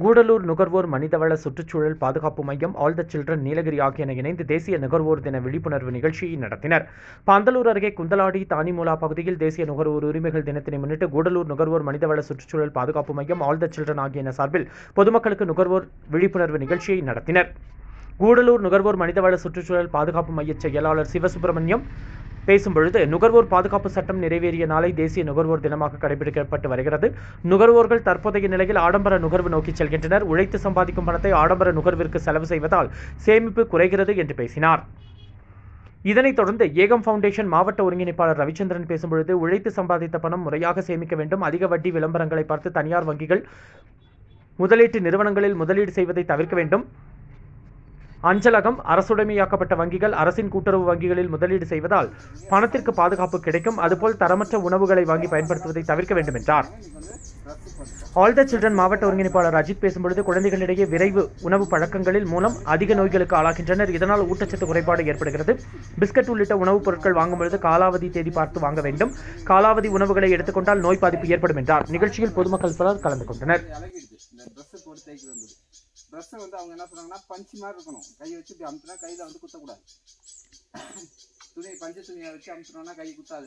கூடலூர் நுகர்வோர் மனிதவள சுற்றுச்சூழல் பாதுகாப்பு மையம் ஆல் த சில்ட்ரன் நீலகிரி ஆகியன இணைந்து தேசிய நுகர்வோர் தின விழிப்புணர்வு நிகழ்ச்சியை நடத்தினர். பந்தலூர் அருகே குந்தலாடி தானிமூலா பகுதியில் தேசிய நுகர்வோர் உரிமைகள் தினத்தினை முன்னிட்டு கூடலூர் நுகர்வோர் மனிதவள சுற்றுச்சூழல் பாதுகாப்பு மையம் ஆல் த சில்ட்ரன் ஆகியன சார்பில் பொதுமக்களுக்கு நுகர்வோர் விழிப்புணர்வு நிகழ்ச்சியை நடத்தினர். கூடலூர் நுகர்வோர் மனிதவள சுற்றுச்சூழல் பாதுகாப்பு மைய செயலாளர் சிவசுப்பிரமணியம் பேசும்பொழுது நுகர்வோர் பாதுகாப்பு சட்டம் நிறைவேறிய நாளை தேசிய நுகர்வோர் தினமாக கடைபிடிக்கப்பட்டு வருகிறது. நுகர்வோர்கள் தற்போதைய நிலையில் ஆடம்பர நுகர்வு நோக்கி செல்கின்றனர். உழைத்து சம்பாதிக்கும் பணத்தை ஆடம்பர நுகர்விற்கு செலவு செய்வதால் சேமிப்பு குறைகிறது என்று பேசினார். இதனைத் தொடர்ந்து ஏகம் ஃபவுண்டேஷன் மாவட்ட ஒருங்கிணைப்பாளர் ரவிச்சந்திரன் பேசும்பொழுது உழைத்து சம்பாதித்த பணம் முறையாக சேமிக்க வேண்டும். அதிக வட்டி விளம்பரங்களை பார்த்து தனியார் வங்கிகள் முதலீட்டு நிறுவனங்களில் முதலீடு செய்வதை தவிர்க்க வேண்டும். அஞ்சலகம் அரசுடைமையாக்கப்பட்ட வங்கிகள் அரசின் கூட்டுறவு வங்கிகளில் முதலீடு செய்வதால் பணத்திற்கு பாதுகாப்பு கிடைக்கும். அதுபோல் தரமற்ற உணவுகளை வாங்கி பயன்படுத்துவதை தவிர்க்க வேண்டும் என்றார் ஆல் த சில்ட்ரன் மாவட்ட ஒருங்கிணைப்பாளர் அஜித் பேசும்பொழுது குழந்தைகளிடையே விரைவு உணவு பழக்கங்களில் மூலம் அதிக நோய்களுக்கு ஆளாகின்றனர். இதனால் ஊட்டச்சத்து குறைபாடு ஏற்படுகிறது. பிஸ்கட் உள்ளிட்ட உணவுப் பொருட்கள் வாங்கும் பொழுது காலாவதி தேதி பார்த்து வாங்க வேண்டும். காலாவதி உணவுகளை எடுத்துக்கொண்டால் நோய் பாதிப்பு ஏற்படும் என்றார். நிகழ்ச்சியில் பொதுமக்கள் பலர் கலந்து கொண்டனர். ட்ரெஸ்ஸை வந்து அவங்க என்ன சொல்றாங்கன்னா பஞ்சு மாதிரி இருக்கணும். கையை வச்சு இப்படி அமுத்துனா கையில் வந்து குத்தக்கூடாது. துணியை பஞ்சு துணியை வச்சு அமுத்துனோம்னா கை குத்தாது.